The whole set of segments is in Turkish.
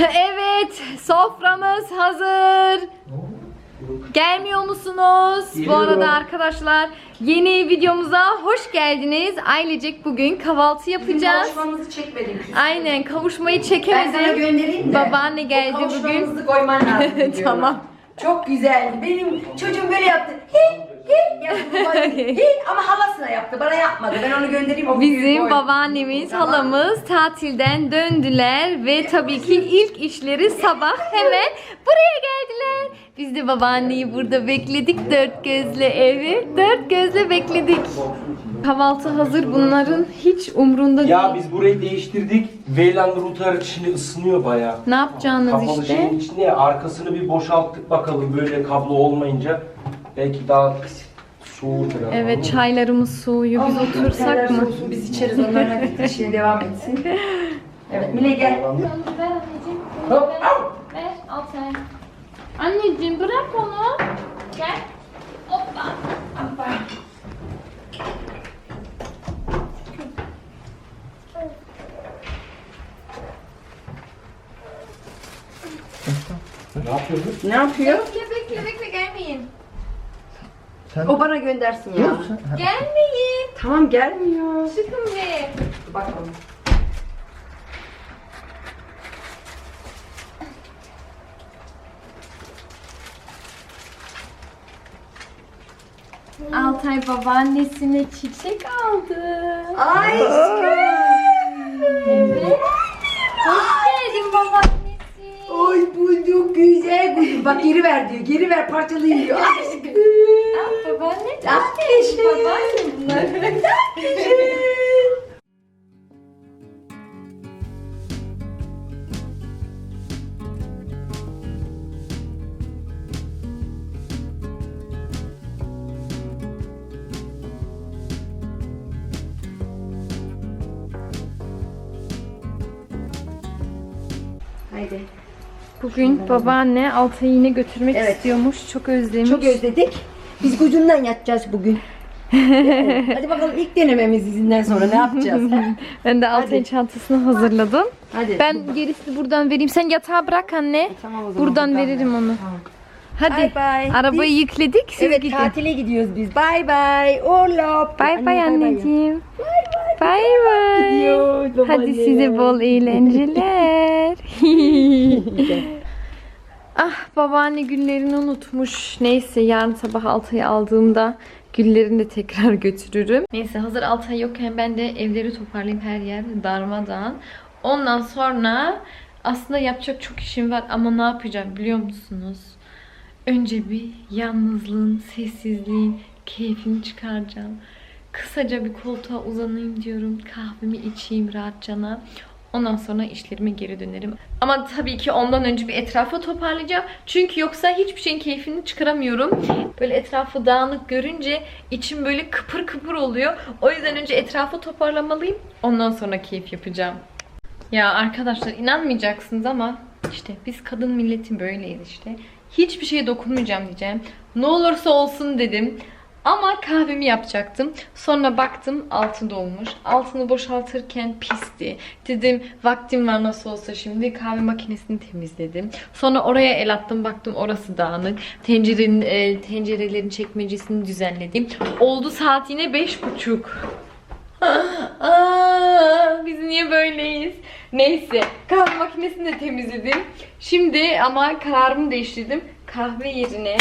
Evet, soframız hazır. Gelmiyor musunuz? Bu arada arkadaşlar yeni videomuza hoş geldiniz. Ailecek bugün kahvaltı yapacağız. Kavuşmamızı çekmedim. Aynen kavuşmayı Ben sana göndereyim de. Babaanne geldi o bugün. kavuşmamızı koyman lazım. Tamam. Çok güzeldi. Benim çocuğum böyle yaptı. Hi hi yaptı. baba. hi ama halasına yaptı. Bana yapmadı. Ben onu göndereyim. O Bizim babaannemiz, Tamam. halamız tatilden döndüler ve tabii ki ilk işleri sabah hemen buraya geldiler. Biz de babaanneyi burada bekledik dört gözle evi. Dört gözle bekledik. Kahvaltı hazır bunların hiç umrunda Ya değil. biz burayı değiştirdik. Wayland router içinde ısınıyor bayağı. Ne yapacağınız Kapalı işte? şeyin içinde ya, arkasını bir boşalttık bakalım böyle kablo olmayınca. Belki daha ama. Evet çaylarımız soğuyor. Biz Allah otursak mı? Olsun, biz içeriz onların hadi işine devam etsin. Evet Mine gel. Ver anneciğim. Hop, Ver. au. Ver. Al sen. Anneciğim bırak onu. Gel. Hoppa. Hoppa. Ne yapıyorsun? Ne yapıyor? O bana göndersin ya. Gelmeyin. Tamam gelmiyor. Çıkın be. Dur Bakalım. Altay babaannesine çiçek aldı. Ay. Evet. Hoş geldin babaannesi. Ay bu çok güzel. bu- Bak geri ver diyor. Geri ver parçalayayım diyor. Aşkım. Babaanne çok Ah, babaanne bunları. Haydi. Bugün babaanne Altay'ı yine götürmek Evet. istiyormuş. Çok özlemiş. Çok özledik. Biz ucundan yatacağız bugün. Hadi bakalım ilk denememiz izinden sonra ne yapacağız? ha? Ben de Altay'ın Hadi. çantasını hazırladım. Hadi. Ben gerisini buradan vereyim. Sen yatağa bırak anne. Tamam o zaman, Buradan veririm ver. onu. Tamam. Hadi. Bye bye. Arabayı yükledik. Siz Evet gidin. tatile gidiyoruz biz. Bye bye. Orla. Bay bay anneciğim. Bay bay. Gidiyoruz Hadi babaanne. size bol eğlenceler. Ah babaanne güllerini unutmuş. Neyse yarın sabah Altay'ı aldığımda güllerini de tekrar götürürüm. Neyse hazır Altay yokken ben de evleri toparlayayım her yer darmadağın. Ondan sonra aslında yapacak çok işim var ama ne yapacağım biliyor musunuz? Önce bir yalnızlığın, sessizliğin keyfini çıkaracağım. Kısaca bir koltuğa uzanayım diyorum. Kahvemi içeyim rahatçana. Ondan sonra işlerime geri dönerim. Ama tabii ki ondan önce bir etrafı toparlayacağım. Çünkü yoksa hiçbir şeyin keyfini çıkaramıyorum. Böyle etrafı dağınık görünce içim böyle kıpır kıpır oluyor. O yüzden önce etrafı toparlamalıyım. Ondan sonra keyif yapacağım. Ya arkadaşlar inanmayacaksınız ama işte biz kadın milletin böyleyiz işte. Hiçbir şeye dokunmayacağım diyeceğim. Ne olursa olsun dedim. Ama kahvemi yapacaktım. Sonra baktım altı dolmuş. Altını boşaltırken pisti. Dedim vaktim var nasıl olsa şimdi kahve makinesini temizledim. Sonra oraya el attım baktım orası dağınık. Tencerenin, e, tencerelerin çekmecesini düzenledim. Oldu saat yine beş buçuk. Aa, biz niye böyleyiz? Neyse kahve makinesini de temizledim. Şimdi ama kararımı değiştirdim. Kahve yerine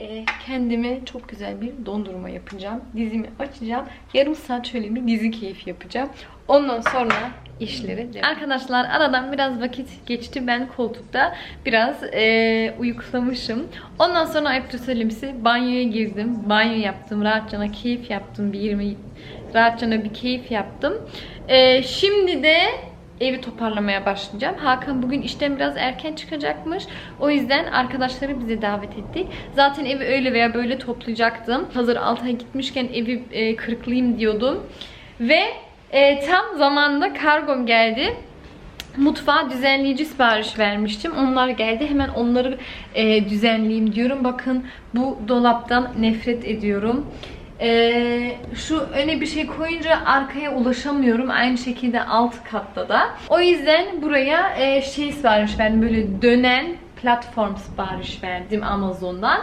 e, kendime çok güzel bir dondurma yapacağım. Dizimi açacağım. Yarım saat şöyle bir dizi keyfi yapacağım. Ondan sonra işleri devam. Arkadaşlar aradan biraz vakit geçti. Ben koltukta biraz e, uyuklamışım. Ondan sonra ayıptır söylemesi banyoya girdim. Banyo yaptım. Rahatçana keyif yaptım. Bir 20 rahatçana bir keyif yaptım. E, şimdi de evi toparlamaya başlayacağım. Hakan bugün işten biraz erken çıkacakmış. O yüzden arkadaşları bize davet ettik. Zaten evi öyle veya böyle toplayacaktım. Hazır Altay'a gitmişken evi e, kırıklayayım diyordum. Ve e, tam zamanında kargom geldi. Mutfağa düzenleyici sipariş vermiştim. Onlar geldi. Hemen onları e, düzenleyeyim diyorum. Bakın bu dolaptan nefret ediyorum. Ee, şu öne bir şey koyunca arkaya ulaşamıyorum. Aynı şekilde alt katta da. O yüzden buraya e, şey sipariş verdim. Böyle dönen platform sipariş verdim Amazon'dan.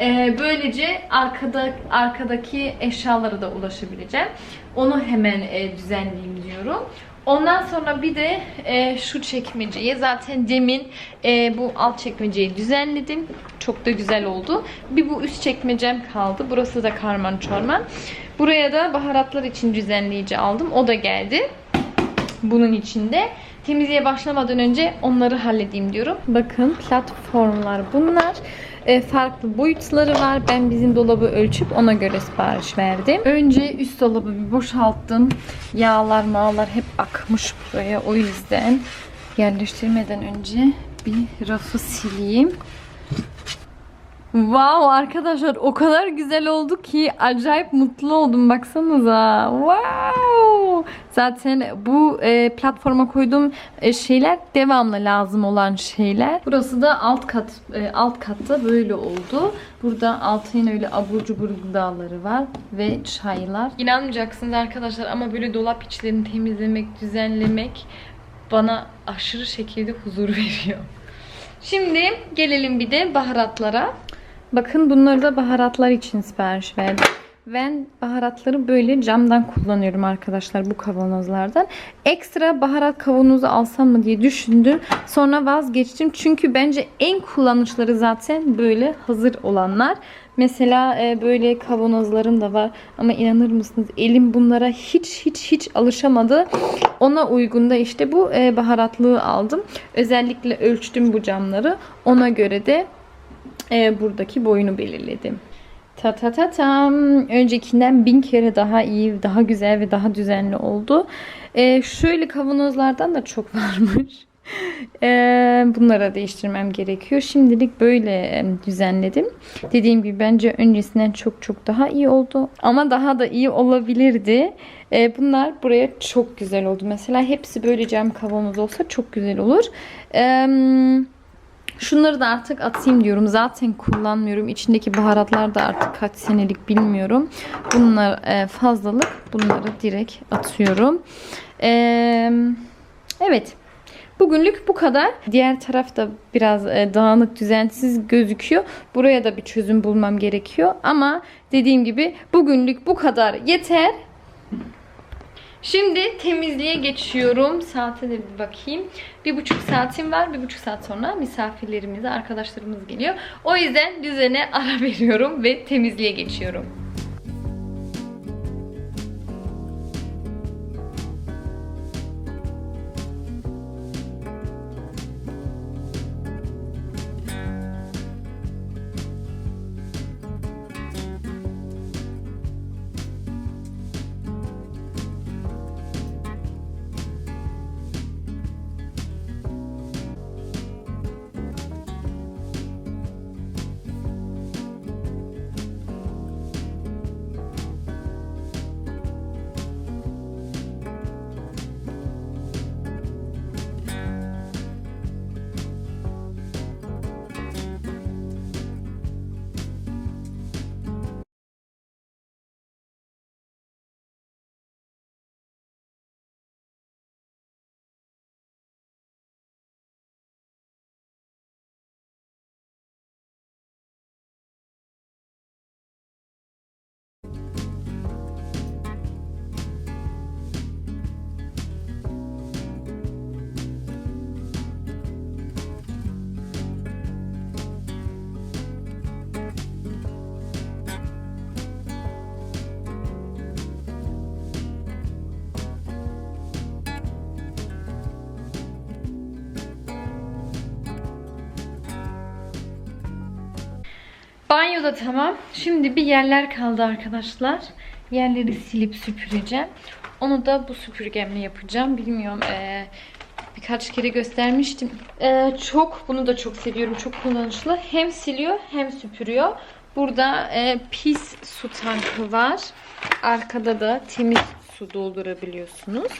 Ee, böylece arkada arkadaki eşyalara da ulaşabileceğim. Onu hemen e, düzenleyeyim diyorum. Ondan sonra bir de e, şu çekmeceyi zaten demin e, bu alt çekmeceyi düzenledim. Çok da güzel oldu. Bir bu üst çekmecem kaldı. Burası da karman çorman. Buraya da baharatlar için düzenleyici aldım. O da geldi. Bunun içinde. Temizliğe başlamadan önce onları halledeyim diyorum. Bakın platformlar bunlar. E, farklı boyutları var. Ben bizim dolabı ölçüp ona göre sipariş verdim. Önce üst dolabı bir boşalttım. Yağlar mağlar hep akmış buraya. O yüzden yerleştirmeden önce bir rafı sileyim. Wow arkadaşlar o kadar güzel oldu ki acayip mutlu oldum baksanıza. Wow. Zaten bu e, platforma koyduğum e, şeyler devamlı lazım olan şeyler. Burası da alt kat e, alt katta böyle oldu. Burada altın öyle abur cubur gıdaları var ve çaylar. İnanmayacaksınız arkadaşlar ama böyle dolap içlerini temizlemek, düzenlemek bana aşırı şekilde huzur veriyor. Şimdi gelelim bir de baharatlara. Bakın bunları da baharatlar için sipariş verdim. Ben baharatları böyle camdan kullanıyorum arkadaşlar bu kavanozlardan. Ekstra baharat kavanozu alsam mı diye düşündüm. Sonra vazgeçtim. Çünkü bence en kullanışları zaten böyle hazır olanlar. Mesela e, böyle kavanozlarım da var. Ama inanır mısınız elim bunlara hiç hiç hiç alışamadı. Ona uygun da işte bu e, baharatlığı aldım. Özellikle ölçtüm bu camları. Ona göre de e, buradaki boyunu belirledim. Ta ta ta tam. Öncekinden bin kere daha iyi, daha güzel ve daha düzenli oldu. E, şöyle kavanozlardan da çok varmış. E, bunlara değiştirmem gerekiyor. Şimdilik böyle düzenledim. Dediğim gibi bence öncesinden çok çok daha iyi oldu. Ama daha da iyi olabilirdi. E, bunlar buraya çok güzel oldu. Mesela hepsi böyle cam kavanoz olsa çok güzel olur. Eee Şunları da artık atayım diyorum. Zaten kullanmıyorum. İçindeki baharatlar da artık kaç senelik bilmiyorum. Bunlar e, fazlalık. Bunları direkt atıyorum. E, evet. Bugünlük bu kadar. Diğer taraf da biraz e, dağınık, düzensiz gözüküyor. Buraya da bir çözüm bulmam gerekiyor. Ama dediğim gibi bugünlük bu kadar yeter. Şimdi temizliğe geçiyorum. Saate de bir bakayım. Bir buçuk saatim var. Bir buçuk saat sonra misafirlerimiz, arkadaşlarımız geliyor. O yüzden düzene ara veriyorum ve temizliğe geçiyorum. Banyo da tamam. Şimdi bir yerler kaldı arkadaşlar. Yerleri silip süpüreceğim. Onu da bu süpürgemle yapacağım. Bilmiyorum. eee, birkaç kere göstermiştim. Eee, çok bunu da çok seviyorum. Çok kullanışlı. Hem siliyor hem süpürüyor. Burada eee, pis su tankı var. Arkada da temiz su doldurabiliyorsunuz.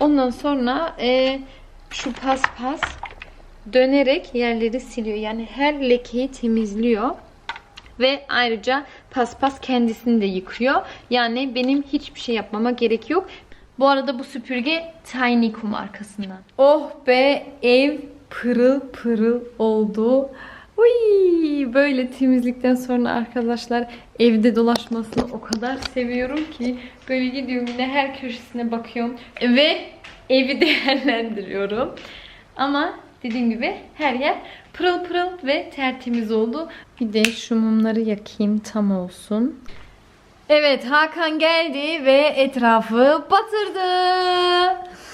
Ondan sonra eee, şu paspas dönerek yerleri siliyor. Yani her lekeyi temizliyor. Ve ayrıca paspas kendisini de yıkıyor. Yani benim hiçbir şey yapmama gerek yok. Bu arada bu süpürge Tiny Q markasından. Oh be ev pırıl pırıl oldu. Uy, böyle temizlikten sonra arkadaşlar evde dolaşmasını o kadar seviyorum ki böyle gidiyorum yine her köşesine bakıyorum ve evi değerlendiriyorum. Ama dediğim gibi her yer pırıl pırıl ve tertemiz oldu. Bir de şu mumları yakayım tam olsun. Evet Hakan geldi ve etrafı batırdı.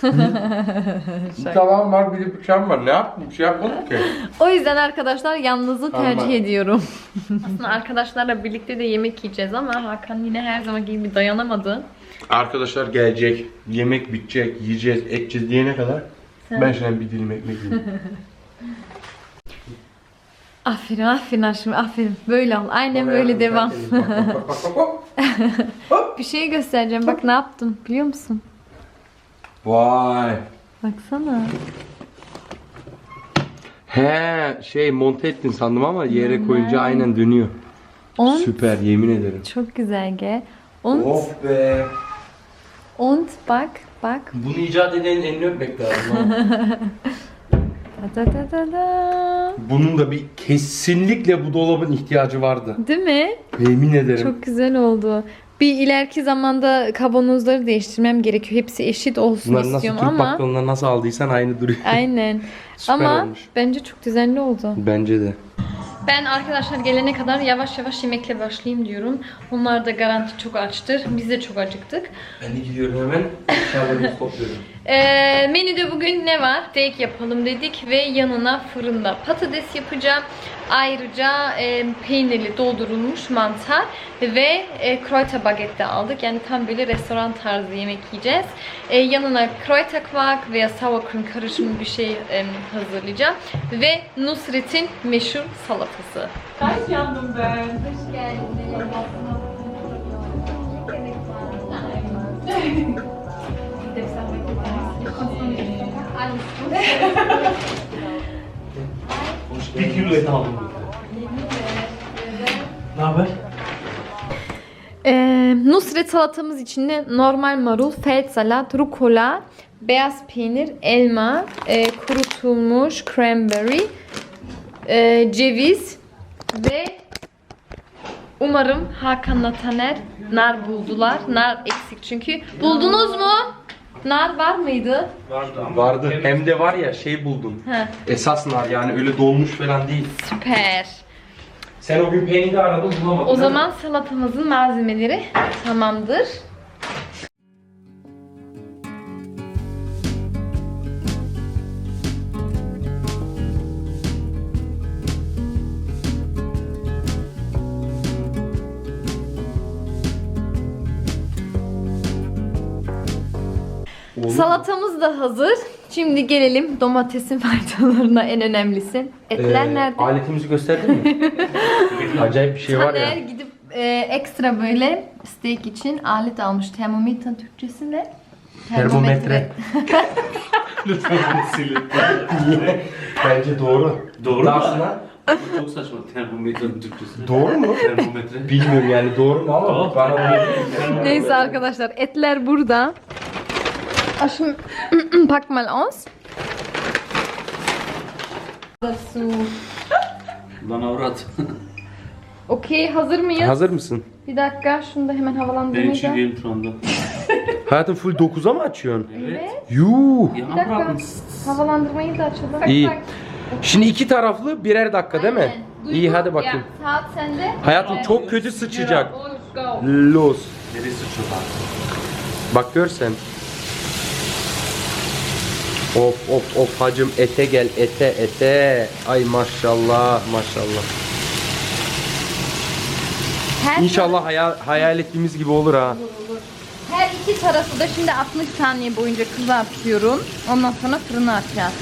Bir tavam var bir de bıçağım var. Ne yaptım? Bir şey yapmadım ki. O yüzden arkadaşlar yalnızı Tamam. tercih ediyorum. Aslında arkadaşlarla birlikte de yemek yiyeceğiz ama Hakan yine her zaman gibi dayanamadı. Arkadaşlar gelecek. Yemek bitecek. Yiyeceğiz, edeceğiz diyene kadar. Ben şimdi bir dilim ekmek yiyeyim. Aferin aferin aşkım aferin. Böyle ol. Aynen böyle devam. Bak, bak, bak, bak, bak. Bir şey göstereceğim. Bak ne yaptım biliyor musun? Vay. Baksana. He şey monte ettin sandım ama yere koyunca aynen dönüyor. On. Süper yemin ederim. Çok güzel ge. Und, Of be. und bak bak. Bunu icat edenin elini öpmek lazım. ha. Da da da da da. Bunun da bir kesinlikle bu dolabın ihtiyacı vardı. Değil mi? Yemin ederim. Çok güzel oldu. Bir ileriki zamanda kavanozları değiştirmem gerekiyor. Hepsi eşit olsun Bunları nasıl istiyorum Türk ama. bakkalından nasıl aldıysan aynı duruyor. Aynen. Süper ama olmuş. bence çok düzenli oldu. Bence de. Ben arkadaşlar gelene kadar yavaş yavaş yemekle başlayayım diyorum. Onlar da garanti çok açtır. Biz de çok acıktık. ben de gidiyorum hemen. Eşyalarımı topluyorum. Ee, menüde bugün ne var? Steak yapalım dedik ve yanına fırında patates yapacağım. Ayrıca e, peynirli doldurulmuş mantar ve e, kroyta bagette aldık. Yani tam böyle restoran tarzı yemek yiyeceğiz. E, yanına kroyta kvak veya sour cream karışımı bir şey e, hazırlayacağım. Ve Nusret'in meşhur salatası. Kaç yandım ben. Hoş geldiniz. Bir kilo et aldım. Ne haber? Ee, Nusret salatamız içinde normal marul, felt salat, rukola, beyaz peynir, elma, e, kurutulmuş cranberry, e, ceviz ve umarım Hakan'la Taner nar buldular. Nar eksik çünkü. Buldunuz mu? Nar var mıydı? Vardı ama. Vardı. Hem de var ya şey buldum. He, Esas nar yani öyle dolmuş falan değil. süper. Sen o gün peyniri aradın bulamadın. O değil mi? zaman salatamızın malzemeleri tamamdır. Salatamız da hazır. Şimdi gelelim domatesin faydalarına en önemlisi. Etler Ee, nerede? Aletimizi gösterdin mi? Acayip bir şey var Taner ya. gidip e, ekstra böyle steak için alet almış. Termometre Türkçesi ne? Termometre. Lütfen bunu silin. Bence doğru. Doğru mu? Aslında Bu çok saçma termometrenin Türkçesi. doğru mu? Termometre. Bilmiyorum yani doğru mu ama Tamam. bana öyle Neyse arkadaşlar etler burada. Aşım pack mal aus. Dazu. Lan avrat. Okey hazır mıyız? Hazır mısın? Bir dakika şunu da hemen ben havalandırmayı için da. değilim şu anda. Hayatım full 9'a mı açıyorsun? Evet. Ya Bir dakika. avrat. Havalandırmayı da açalım. İyi. Şimdi iki taraflı birer dakika değil mi? Aynen. İyi Duygu, hadi bakayım. Ya, saat sende. Hayatım Evet. çok kötü sıçacak. Let's go. Los. Neresi çok? Bak görsen. Of of of hacım ete gel ete ete. Ay maşallah maşallah. Her İnşallah hayal, hayal ettiğimiz gibi olur ha. Her iki tarafı da şimdi 60 saniye boyunca kızartıyorum. Ondan sonra fırına atacağız.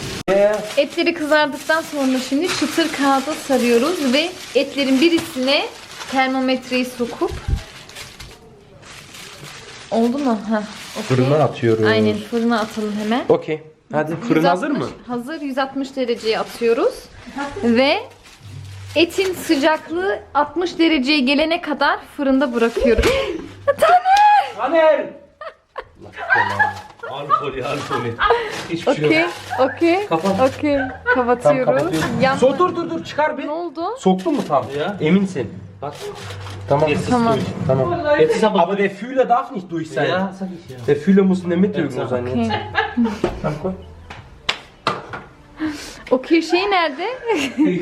Etleri kızardıktan sonra şimdi çıtır kağıda sarıyoruz ve etlerin birisine termometreyi sokup Oldu mu? Heh, okey. Fırına atıyoruz. Aynen fırına atalım hemen. Okey. Hadi fırın hazır mı? 160 Hazır 160 dereceye atıyoruz. Ve Etin sıcaklığı 60 dereceye gelene kadar fırında bırakıyorum. Taner! Alkol ya alkol. Hiçbir şey yok. Okey, okey, Kapat. okey. Tamam Kapatıyoruz. kapatıyorum. Yan- So, dur dur dur çıkar bir. Ne oldu? Soktun mu tam? Ja. Eminsin. Bak. Tamam. Jetzt ist Tamam. durch. Tamam. Jetzt ist aber. Aber der Fühler darf nicht durch sein. Ja, sag ich ja. Der Fühler muss in der Mitte irgendwo sein jetzt. Koy. Okey şey nerede?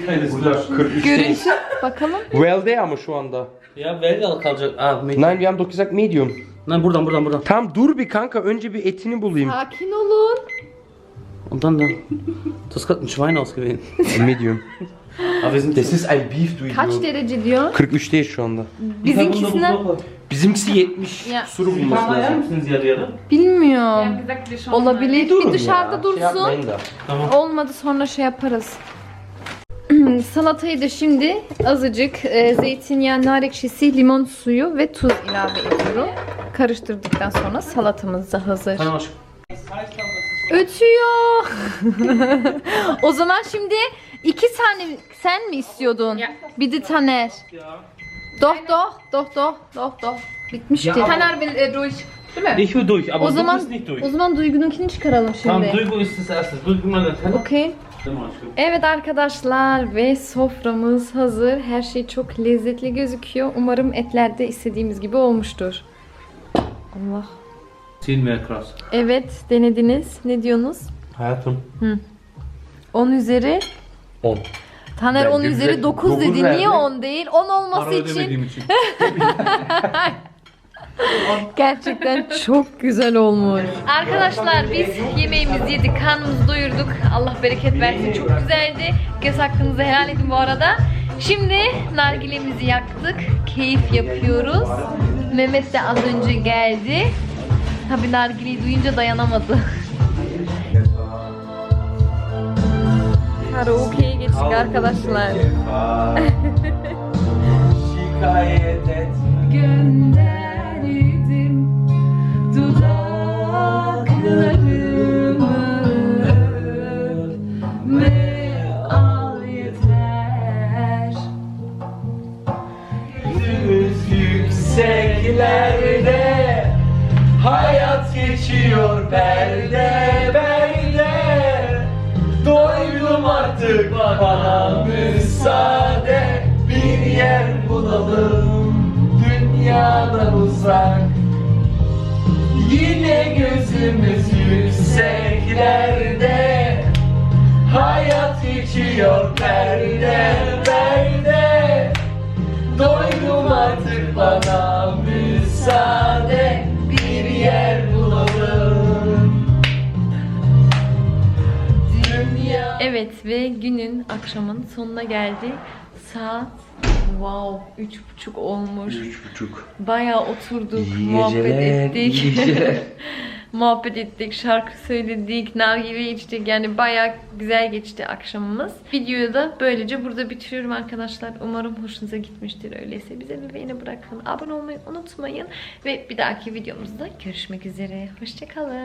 Keine Sorge. 43 Görüntü. Bakalım. Well'de ama şu anda. Ya Belgal kalacak. Ah, medium. Nein wir haben doch gesagt medium. Nein, buradan buradan buradan. Tam dur bir kanka önce bir etini bulayım. Sakin olun. Und dann dann. Du hast gerade ein Schwein ausgewählt. medium. Wir sind Das ist ein beef du Kaç derece diyor? 43'teyiz şu anda. Bizimkisinden Bizimkisi 70 Ya. suru bulması lazım. mısınız yarı yarı? bilmiyorum. Olabilir. Bir dışarıda ya, dursun. Şey yapmayın da. Olmadı sonra şey yaparız. Salatayı da şimdi azıcık e, zeytinyağı, nar ekşisi, limon suyu ve tuz ilave ediyorum. Karıştırdıktan sonra salatamız da hazır. Tamam aşkım. Ötüyor. o zaman şimdi iki tane sen mi istiyordun? Ya. Bir de Taner. Doch doch, doch doch, doch doch. Bitmişti. Taner will äh, durch. Değil mi? Ich will durch, aber o du zaman bist nicht durch. o zaman Duygu'nunkini çıkaralım Tamam, şimdi. Duygu ist das erste. Duygu mal. Tamam aşkım. Evet arkadaşlar ve soframız hazır. Her şey çok lezzetli gözüküyor. Umarım etler de istediğimiz gibi olmuştur. Allah. Mehr krass. Evet denediniz. Ne diyorsunuz? Hayatım. 10 üzeri. 10. Taner Bence 10 üzeri güzel. 9 Dokuz dedi. verdi. Niye 10 değil? 10 olması Para için ödemediğim için. gerçekten çok güzel olmuş. Arkadaşlar biz yemeğimizi yedik, karnımızı doyurduk. Allah bereket versin. Çok güzeldi. Göz hakkınızı helal edin bu arada. Şimdi nargilemizi yaktık. Keyif yapıyoruz. Mehmet de az önce geldi. Tabii nargileyi duyunca dayanamadı. Karaoke'ye geçtik arkadaşlar. Şikayet et. Gönderdim dudaklarımı öpme al yeter. Yüzümüz yükseklerde bana müsaade Bir yer bulalım. Dünyadan uzak Evet ve günün akşamın sonuna geldi. Saat wow üç buçuk olmuş. Üç buçuk Bayağı oturduk, İyi muhabbet geceler, ettik. iyi geceler. muhabbet ettik, şarkı söyledik, nargile içtik. Yani bayağı güzel geçti akşamımız. Videoyu da böylece burada bitiriyorum arkadaşlar. Umarım hoşunuza gitmiştir. Öyleyse bize bir beğeni bırakın. Abone olmayı unutmayın. Ve bir dahaki videomuzda görüşmek üzere. Hoşçakalın.